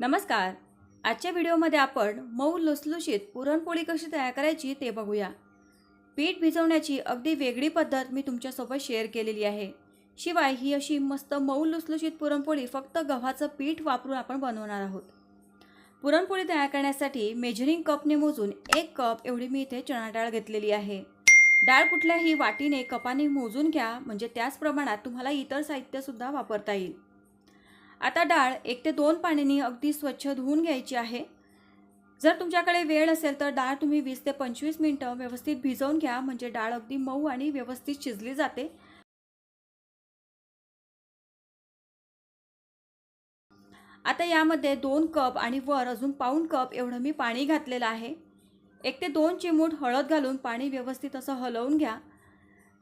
नमस्कार. आजच्या व्हिडिओमध्ये आपण मऊ लुसलुशीत पुरणपोळी कशी तयार करायची ते बघूया. पीठ भिजवण्याची अगदी वेगळी पद्धत मी तुमच्यासोबत शेअर केलेली आहे. शिवाय ही अशी मस्त मऊ लुसलुशीत पुरणपोळी फक्त गव्हाचं पीठ वापरून आपण बनवणार आहोत. पुरणपोळी तयार करण्यासाठी मेजरिंग कपने मोजून एक कप एवढी मी इथे चणा डाळ घेतलेली आहे. डाळ कुठल्याही वाटीने कपाने मोजून घ्या म्हणजे त्याच प्रमाणात तुम्हाला इतर साहित्यसुद्धा वापरता येईल. आता डाळ एक ते दोन पाण्याने अगदी स्वच्छ धुवून घ्यायची आहे. जर तुमच्याकडे वेळ असेल तर डाळ तुम्ही वीस ते पंचवीस मिनटं व्यवस्थित भिजवून घ्या म्हणजे डाळ अगदी मऊ आणि व्यवस्थित शिजली जाते. आता यामध्ये दोन कप आणि वर अजून पाऊण कप एवढं मी पाणी घातलेलं आहे. एक ते दोन चिमूट हळद घालून पाणी व्यवस्थित असं हलवून घ्या.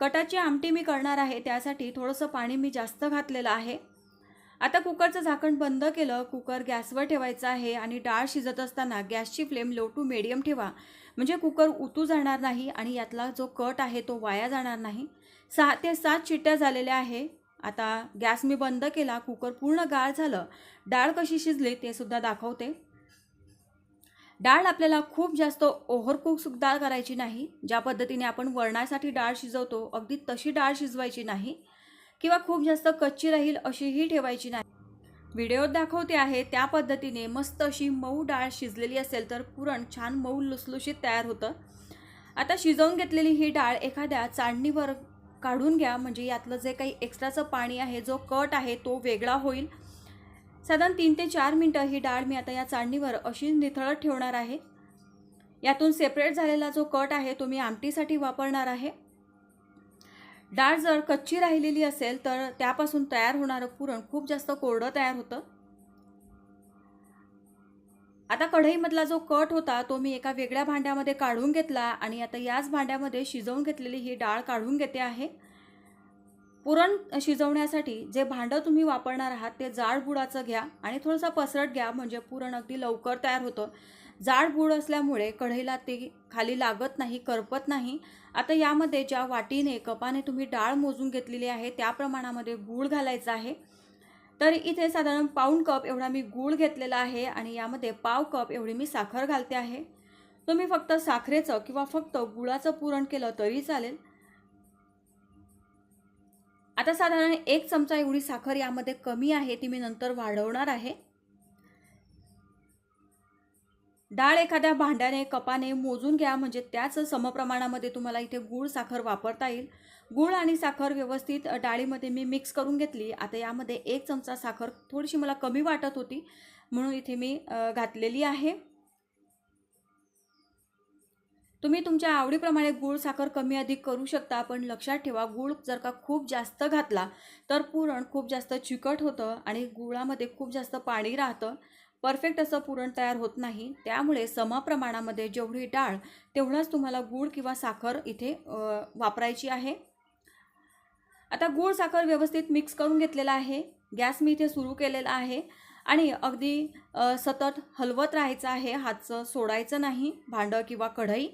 कटाची आमटी मी करणार आहे त्यासाठी थोडंसं पाणी मी जास्त घातलेलं आहे. आता कुकरचं झाकण बंद केलं कुकर गॅसवर ठेवायचं आहे आणि डाळ शिजत असताना गॅसची फ्लेम लो टू मिडियम ठेवा. म्हणजे कुकर उतू जाणार नाही आणि यातला जो कट आहे तो वाया जाणार नाही. सहा ते सात चिट्ट्या झालेल्या आहे. आता गॅस मी बंद केला कुकर पूर्ण गाळ झालं. डाळ कशी शिजली ते सुद्धा दाखवते. डाळ आपल्याला खूप जास्त ओव्हरकुकसुद्धा करायची नाही. ज्या पद्धतीने आपण वरणासाठी डाळ शिजवतो अगदी तशी डाळ शिजवायची नाही. किंवा खूप जास्त कच्ची राहील अशीही ठेवायची नाही. व्हिडिओत दाखवते आहे त्या पद्धतीने मस्त अशी मऊ डाळ शिजलेली असेल तर पुरण छान मऊ लुसलुशीत तयार होतं. आता शिजवून घेतलेली ही डाळ एखाद्या चाळणीवर काढून घ्या म्हणजे यातलं जे काही एक्स्ट्राचं पाणी आहे जो कट आहे तो वेगळा होईल. साधारण तीन ते चार मिनटं ही डाळ मी आता या चाळणीवर अशी निथळत ठेवणार आहे. यातून सेपरेट झालेला जो कट आहे तो मी आमटीसाठी वापरणार आहे. डाळ जर कच्ची राहिलेली असेल तर त्यापासून तयार होणारं पुरण खूप जास्त कोरडं तयार होतं. आता कढईमधला जो कट होता तो मी एका वेगळ्या भांड्यामध्ये काढून घेतला आणि आता याच भांड्यामध्ये शिजवून घेतलेली ही डाळ काढून घेते आहे. पुरण शिजवण्यासाठी जे भांडं तुम्ही वापरणार आहात ते जाड बुडाचं घ्या आणि थोडंसं पसरट घ्या म्हणजे पुरण अगदी लवकर तयार होतं. जाड बूड असल्यामुळे कढईला ते खाली लागत नाही करपत नाही. आता यामध्ये ज्या वाटीने कपाने तुम्ही डाळ मोजून घेतलेली आहे त्या प्रमाणामध्ये गूळ घालायचा आहे. तर इथे साधारण पाऊण कप एवढा मी गूळ घेतलेला आहे आणि यामध्ये पाव कप एवढी मी साखर घालते आहे. तुम्ही फक्त साखरेचं किंवा फक्त गुळाचं पुरण केलं तरी चालेल. आता साधारण एक चमचा एवढी साखर यामध्ये कमी आहे ती मी नंतर वाढवणार आहे. डाळ एखाद्या भांड्याने कपाने मोजून घ्या. म्हणजे त्याच समप्रमाणामध्ये तुम्हाला इथे गूळ साखर वापरता येईल. गूळ आणि साखर व्यवस्थित डाळीमध्ये मी मिक्स करून घेतली. आता यामध्ये एक चमचा साखर थोडीशी मला कमी वाटत होती म्हणून इथे मी घातलेली आहे. तुम्ही तुमच्या आवडीप्रमाणे गूळ साखर कमी अधिक करू शकता पण लक्षात ठेवा गूळ जर का खूप जास्त घातला तर पुरण खूप जास्त चिकट होतं आणि गुळामध्ये खूप जास्त पाणी राहतं. परफेक्ट असं पुरण तयार होत नाही. त्यामुळे समप्रमाणामध्ये जेवढी डाळ तेवढाच तुम्हाला गूळ किंवा साखर इथे वापरायची आहे. आता गूळ साखर व्यवस्थित मिक्स करून घेतलेला आहे. गॅस मी इथे सुरू केलेला आहे. आणि अगदी सतत हलवत राहायचं आहे. हातचं सोडायचं नाही. भांडं किंवा कढई.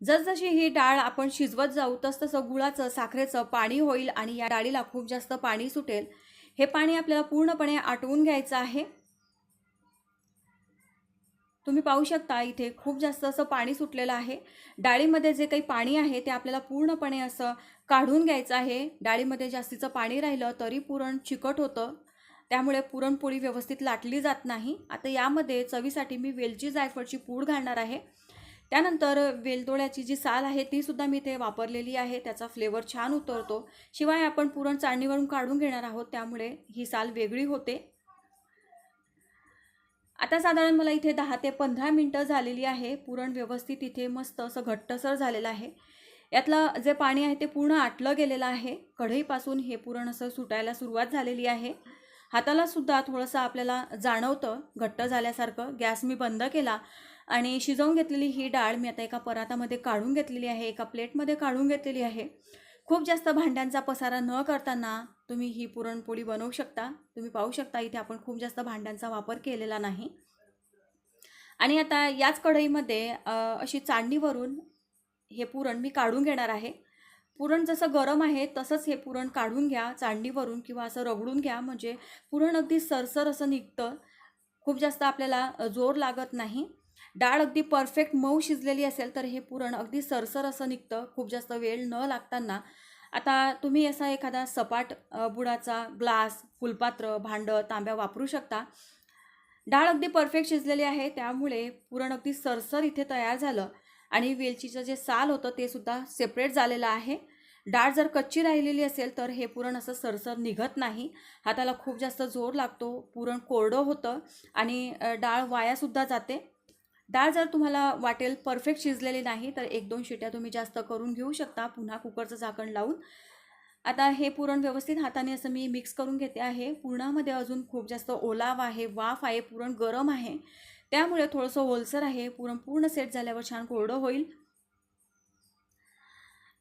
जसजशी ही डाळ आपण शिजवत जाऊ तसतसं गुळाचं साखरेचं पाणी होईल आणि या डाळीला खूप जास्त पाणी सुटेल. हे पाणी आपल्याला पूर्णपणे आटवून घ्यायचं आहे. तुम्ही पाहू शकता इथे खूप जास्त असं पाणी सुटलेलं आहे. डाळीमध्ये जे काही पाणी आहे ते आपल्याला पूर्णपणे असं काढून घ्यायचं आहे. डाळीमध्ये जास्तीचं पाणी राहिलं तरी पुरण चिकट होतं. त्यामुळे पुरणपोळी व्यवस्थित लाटली जात नाही. आता यामध्ये चवीसाठी मी वेलची जायफळची पूड घालणार आहे. त्यानंतर वेलदोड्याची जी साल आहे ती सुद्धा मी इथे वापरलेली आहे. त्याचा फ्लेवर छान उतरतो. शिवाय आपण पुरण चाळणीवरून काढून घेणार आहोत त्यामुळे ही साल वेगळी होते. आता साधारण मला इथे दहा ते पंधरा मिनटं झालेली आहे. पुरण व्यवस्थित इथे मस्त असं घट्टसर झालेलं आहे. यातलं जे पाणी आहे ते पूर्ण आटलं गेलेलं आहे. कढईपासून हे पुरण असं सुटायला सुरुवात झालेली आहे. हातालासुद्धा थोडंसं आपल्याला जाणवतं घट्ट झाल्यासारखं. गॅस मी बंद केला. आणि शिजवून घेतलेली ही डाळ मी आता एका परातामध्ये काढून घेतलेली आहे एका प्लेटमध्ये काढून घेतलेली आहे. खूप जास्त भांड्यांचा पसारा न करताना तुम्ही ही पुरणपोळी बनवू शकता. तुम्ही पाहू शकता इथे आपण खूप जास्त भांड्यांचा वापर केलेला नाही. आणि आता याच कढईमध्ये अशी चाळणीवरून हे पुरण मी काढून घेणार आहे. पुरण जसं गरम आहे तसंच हे पुरण काढून घ्या चाळणीवरून किंवा असं रगडून घ्या. म्हणजे पुरण अगदी सरसर असं निघतं. खूप जास्त आपल्याला जोर लागत नाही. डाळ अगदी परफेक्ट मऊ शिजलेली असेल तर हे पुरण अगदी सरसर असं निघतं. खूप जास्त वेळ न लागताना. आता तुम्ही असा एखादा सपाट बुडाचा ग्लास फुलपात्र भांडं तांब्या वापरू शकता. डाळ अगदी परफेक्ट शिजलेली आहे त्यामुळे पुरण अगदी सरसर इथे तयार झालं. आणि वेलचीचं जे साल होतं ते सुद्धा सेपरेट झालेलं आहे. डाळ जर कच्ची राहिलेली असेल तर हे पुरण असं सरसर निघत नाही. हाताला खूप जास्त जोर लागतो. पुरण कोरडं होतं आणि डाळ वायासुद्धा जाते. डाळ जर तुम्हाला वाटेल परफेक्ट शिजलेली नाही तर एक दोन शिट्या तुम्ही जास्त करून घेऊ शकता. पुन्हा कुकरचं झाकण लावून. आता हे पुरण व्यवस्थित हाताने असं मी मिक्स करून घेते आहे. पुरणामध्ये अजून खूप जास्त ओलाव आहे वाफ आहे पुरण गरम आहे. त्यामुळे थोडंसं ओलसर आहे. पुरण पूर्ण सेट झाल्यावर छान कोरडं होईल.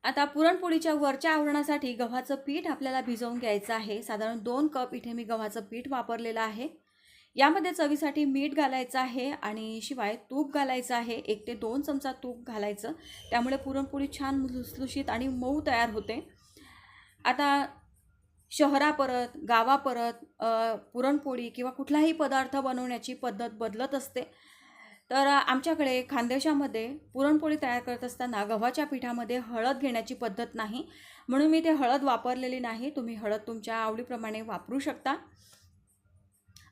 आता पुरणपोळीच्या वरच्या आवरणासाठी गव्हाचं पीठ आपल्याला भिजवून घ्यायचं आहे. साधारण दोन कप इथे मी गव्हाचं पीठ वापरलेलं आहे. यामध्ये चवीसाठी मीठ घालायचं आहे आणि शिवाय तूप घालायचं आहे. एक ते दोन चमचा तूप घालायचं. त्यामुळे पुरणपोळी छान लुसलुशीत आणि मऊ तयार होते. आता शहरापरत गावापरत पुरणपोळी किंवा कुठलाही पदार्थ बनवण्याची पद्धत बदलत असते. तर आमच्याकडे खानदेशामध्ये पुरणपोळी तयार करत असताना गव्हाच्या पिठामध्ये हळद घेण्याची पद्धत नाही. म्हणून मी ते हळद वापरलेली नाही. तुम्ही हळद तुमच्या आवडीप्रमाणे वापरू शकता.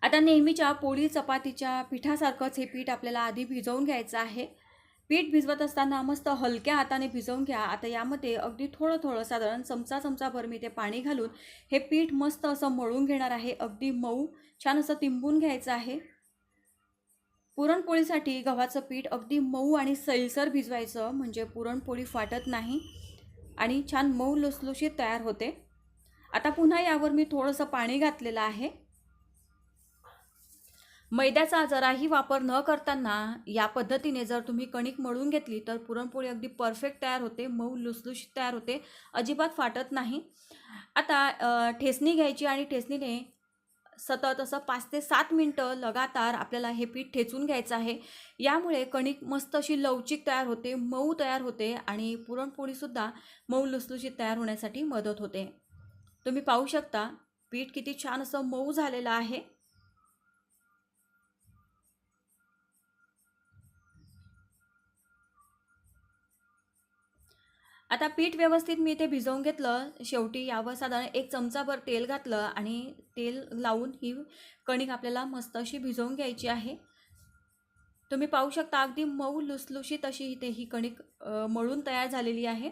आता नेहमीच्या पोळी चपातीच्या पिठासारखंच हे पीठ आपल्याला आधी भिजवून घ्यायचं आहे. पीठ भिजवत असताना मस्त हलक्या हाताने भिजवून घ्या. आता यामध्ये अगदी थोडं थोडं साधारण चमचा चमचाभर मी ते पाणी घालून हे पीठ मस्त असं मळून घेणार आहे. अगदी मऊ छान असं तिंबून घ्यायचं आहे. पुरणपोळीसाठी गव्हाचं पीठ अगदी मऊ आणि सैलसर भिजवायचं म्हणजे पुरणपोळी फाटत नाही आणि छान मऊ लुसलुशीत तयार होते. आता पुन्हा यावर मी थोडंसं पाणी घातलेलं आहे. मैद्याचा जराही वापर न करताना या पद्धतीने जर तुम्ही कणिक मळून घेतली तर पुरणपोळी अगदी परफेक्ट तयार होते मऊ लुसलुशीत तयार होते अजिबात फाटत नाही. आता ठेचणी घ्यायची आणि ठेचणीने सतत असं पाच ते सात मिनटं लगातार आपल्याला हे पीठ ठेचून घ्यायचं आहे. यामुळे कणिक मस्त अशी लवचिक तयार होते मऊ तयार होते आणि पुरणपोळीसुद्धा मऊ लुसलुशीत तयार होण्यासाठी मदत होते. तुम्ही पाहू शकता पीठ किती छान असं मऊ झालेलं आहे. आता पीठ व्यवस्थित मी इथे भिजवून घेतलं. शेवटी यावर साधारण एक चमचाभर तेल घातलं आणि तेल लावून ही कणिक आपल्याला मस्त अशी भिजवून घ्यायची आहे. तुम्ही पाहू शकता अगदी मऊ लुसलुशीत अशी इथे ही कणिक मळून तयार झालेली आहे.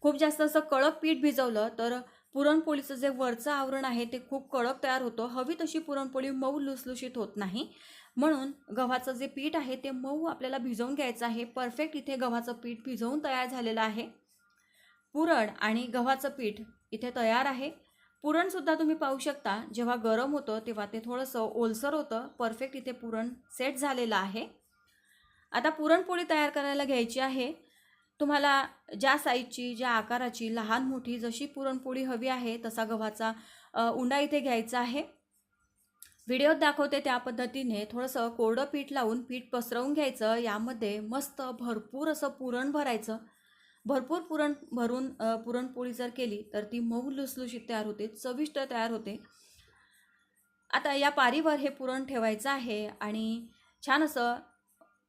खूप जास्त असं कडक पीठ भिजवलं तर पुरणपोळीचं जे वरचं आवरण आहे ते खूप कडक तयार होतं. हवी तशी पुरणपोळी मऊ लुसलुशीत होत नाही. म्हणून गव्हाचं जे पीठ आहे ते मऊ आपल्याला भिजवून घ्यायचं आहे. परफेक्ट इथे गव्हाचं पीठ भिजवून तयार झालेलं आहे. पुरण आणि गव्हाचं पीठ इथे तयार आहे. पुरणसुद्धा तुम्ही पाहू शकता. जेव्हा गरम होतं तेव्हा ते थोडंसं ओलसर होतं. परफेक्ट इथे पुरण सेट झालेलं आहे. आता पुरणपोळी तयार करायला घ्यायची आहे. तुम्हाला ज्या साईजची ज्या आकाराची लहान मोठी जशी पुरणपोळी हवी आहे तसा गव्हाचा उंडा इथे घ्यायचा आहे. व्हिडिओत दाखवते त्या पद्धतीने. थोडंसं कोरडं पीठ लावून पीठ पसरवून घ्यायचं. यामध्ये मस्त भरपूर असं पुरण भरायचं. भरपूर पुरण भरून पुरणपोळी जर केली तर ती मऊ लुसलुशीत तयार होते चविष्ट तयार होते. आता या पारीवर हे पुरण ठेवायचं आहे आणि छान असं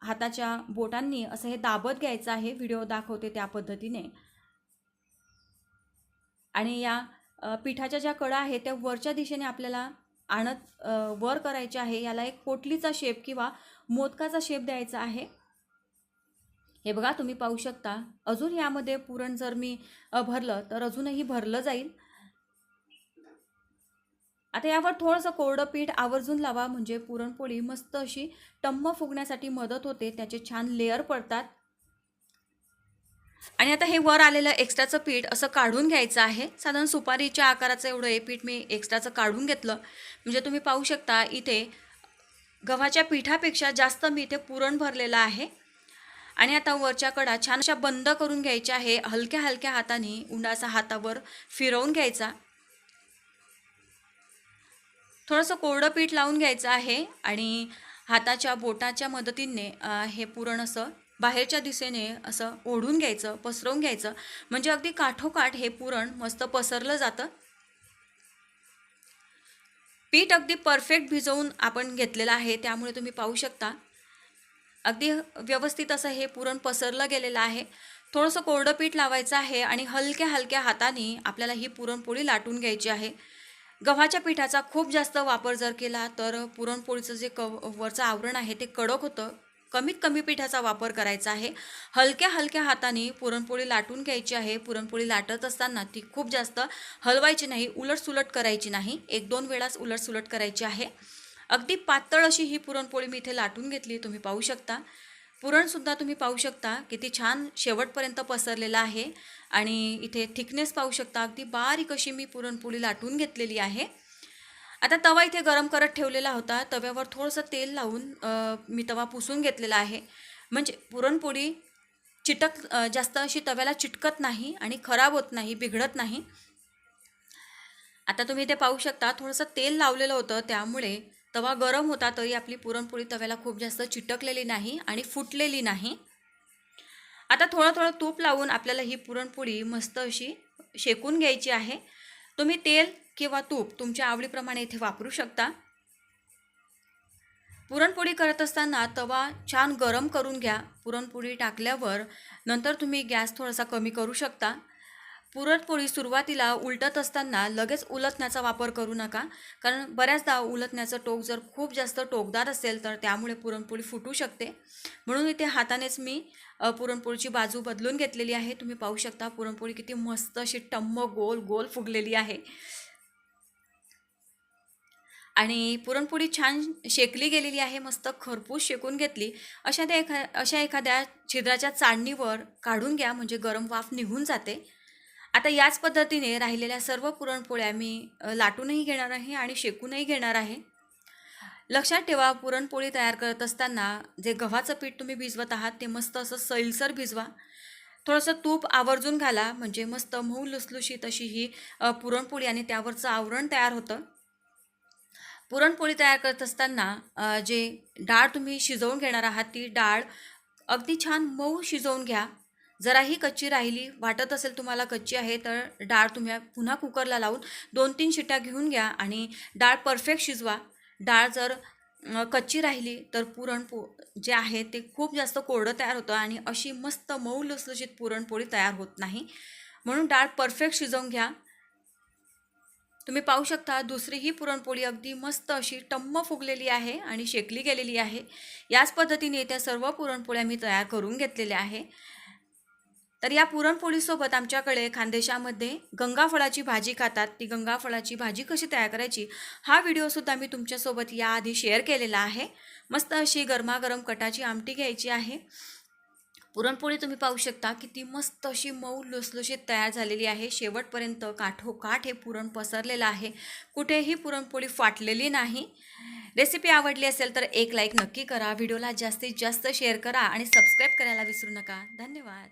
हाताच्या बोटांनी असं हे दाबत घ्यायचं आहे. व्हिडिओ दाखवते त्या पद्धतीने. आणि या पिठाच्या ज्या कडा आहेत त्या वरच्या दिशेने आपल्याला आणत वर करायचे आहे. याला एक पोटलीचा शेप किंवा मोदकाचा शेप द्यायचा आहे. हे बघा तुम्ही पाहू शकता. अजून यामध्ये पुरण जर मी भरलं तर अजूनही भरलं जाईल. आता यावर थोडंसं कोरडं पीठ आवर्जून लावा म्हणजे पुरणपोळी मस्त अशी टम्म फुगण्यासाठी मदत होते. त्याचे छान लेअर पडतात. आणि आता हे वर आलेलं एक्स्ट्राचं पीठ असं काढून घ्यायचं आहे. साधारण सुपारीच्या आकाराचं एवढं हे पीठ मी एक्स्ट्राचं काढून घेतलं. म्हणजे तुम्ही पाहू शकता इथे गव्हाच्या पिठापेक्षा जास्त मी इथे पुरण भरलेलं आहे. आणि आता वरच्या कडा छान अशा बंद करून घ्यायच्या आहे. हलक्या हलक्या हाताने उंडाचा हातावर फिरवून घ्यायचा. थोडंसं कोरडं पीठ लावून घ्यायचं आहे आणि हाताच्या बोटाच्या मदतीने हे पुरण असं बाहेरच्या दिशेने असं ओढून घ्यायचं पसरवून घ्यायचं. म्हणजे अगदी काठोकाठ हे पुरण मस्त पसरलं जातं. पीठ अगदी परफेक्ट भिजवून आपण घेतलेलं आहे त्यामुळे तुम्ही पाहू शकता. अगदी व्यवस्थित असं हे पुरण पसरलं गेलेलं आहे. थोडंसं कोरडं पीठ लावायचं आहे आणि हलक्या हलक्या हाताने आपल्याला ही पुरणपोळी लाटून घ्यायची आहे. गव्हाच्या पिठाचा खूप जास्त वापर जर केला तर पुरणपोळीचं जे क वरचं आवरण आहे ते कडक होतं. कमीत कमी पिठाचा वापर करायचा आहे. हलक्या हलक्या हाताने पुरणपोळी लाटून घ्यायची आहे. पुरणपोळी लाटत असताना ती खूप जास्त हलवायची नाही उलटसुलट करायची नाही. एक दोन वेळाच उलटसुलट करायची आहे. अगदी पातळ अशी ही पुरणपोळी मी इथे लाटून घेतली तुम्ही पाहू शकता. पुरणसुद्धा तुम्ही पाहू शकता. किती छान शेवटपर्यंत पसरलेलं आहे. आणि इथे थिकनेस पाहू शकता. अगदी बारीक अशी मी पुरणपोळी लाटून घेतलेली आहे. आता तवा इथे गरम करत ठेवलेला होता. तव्यावर थोडंसं तेल लावून मी तवा पुसून घेतलेला आहे. म्हणजे पुरणपोळी चिटक जास्त अशी तव्याला चिटकत नाही आणि खराब होत नाही बिघडत नाही. आता तुम्ही इथे पाहू शकता थोडंसं तेल लावलेलं होतं. त्यामुळे तवा गरम होता तरी आपली पुरणपोळी तव्याला खूप जास्त चिटकलेली नाही आणि फुटलेली नाही. आता थोडं थोडं तूप लावून आपल्याला ही पुरणपोळी मस्त अशी शेकून घ्यायची आहे. तुम्ही तेल किंवा तूप तुमच्या आवडीप्रमाणे इथे वापरू शकता. पुरणपोळी करत असताना तवा छान गरम करून घ्या. पुरणपोळी टाकल्यावर नंतर तुम्ही गॅस थोडासा कमी करू शकता. पुरणपोळी सुरुवातीला उलटत असताना लगेच उलटण्याचा वापर करू नका. कारण बऱ्याचदा उलटण्याचं टोक जर खूप जास्त टोकदार असेल तर त्यामुळे पुरणपोळी फुटू शकते. म्हणून इथे हातानेच मी पुरणपोळीची बाजू बदलून घेतलेली आहे. तुम्ही पाहू शकता पुरणपोळी किती मस्त अशी टम्म गोल गोल फुगलेली आहे. आणि पुरणपोळी छान शेकली गेलेली आहे मस्त खरपूस शेकून घेतली. अशा त्या एखा अशा एखाद्या छिद्राच्या चाळणीवर काढून घ्या म्हणजे गरम वाफ निघून जाते. आता याच पद्धतीने राहिलेल्या सर्व पुरणपोळ्या मी लाटूनही घेणार आहे आणि शेकूनही घेणार आहे. लक्षात ठेवा पुरणपोळी तयार करत असताना जे गव्हाचं पीठ तुम्ही भिजवत आहात ते मस्त असं सैलसर भिजवा. थोडंसं तूप आवर्जून घाला म्हणजे मस्त मऊ लुसलुशीत अशी ही पुरणपोळी आणि त्यावरचं आवरण तयार होतं. पुरणपोळी तयार करत असताना जे डाळ तुम्ही शिजवून घेणार आहात ती डाळ अगदी छान मऊ शिजवून घ्या. जराही कच्ची राहिली वाटत असेल तुम्हाला कच्ची आहे तर डाळ तुम्ही पुन्हा कुकरला लावून दोन तीन शिट्ट्या घेऊन घ्या आणि डाळ परफेक्ट शिजवा. डाळ जर कच्ची राहिली तर पुरणपो जे आहे ते खूप जास्त कोरडं तयार होतं आणि अशी मस्त मऊ लुसलुशीत पुरणपोळी तयार होत नाही. म्हणून डाळ परफेक्ट शिजवून घ्या. तुम्ही पाहू शकता दुसरी ही पुरणपोळी अगदी मस्त अशी टम्म फुगलेली आहे आणि शेकली गेलेली आहे. याच पद्धतीने त्या सर्व पुरणपोळ्या मी तयार करून घेतलेल्या आहे. तर या पुरणपोळीसोबत आमच्याकडे खानदेशामध्ये गंगाफळाची भाजी खातात. ती गंगाफळाची भाजी कशी तयार करायची हा व्हिडिओसुद्धा मी तुमच्यासोबत याआधी शेअर केलेला आहे. मस्त अशी गरमागरम कटाची आमटी घ्यायची आहे. पुरणपोळी तुम्ही पाहू शकता किती मस्त अशी मऊ लुसलुशीत तयार झालेली आहे. शेवटपर्यंत काठोकाठ हे पुरण पसरलेलं आहे. कुठेही पुरणपोळी फाटलेली नाही. रेसिपी आवडली असेल तर एक लाईक नक्की करा. व्हिडिओला जास्तीत जास्त शेअर करा आणि सबस्क्राईब करायला विसरू नका. धन्यवाद.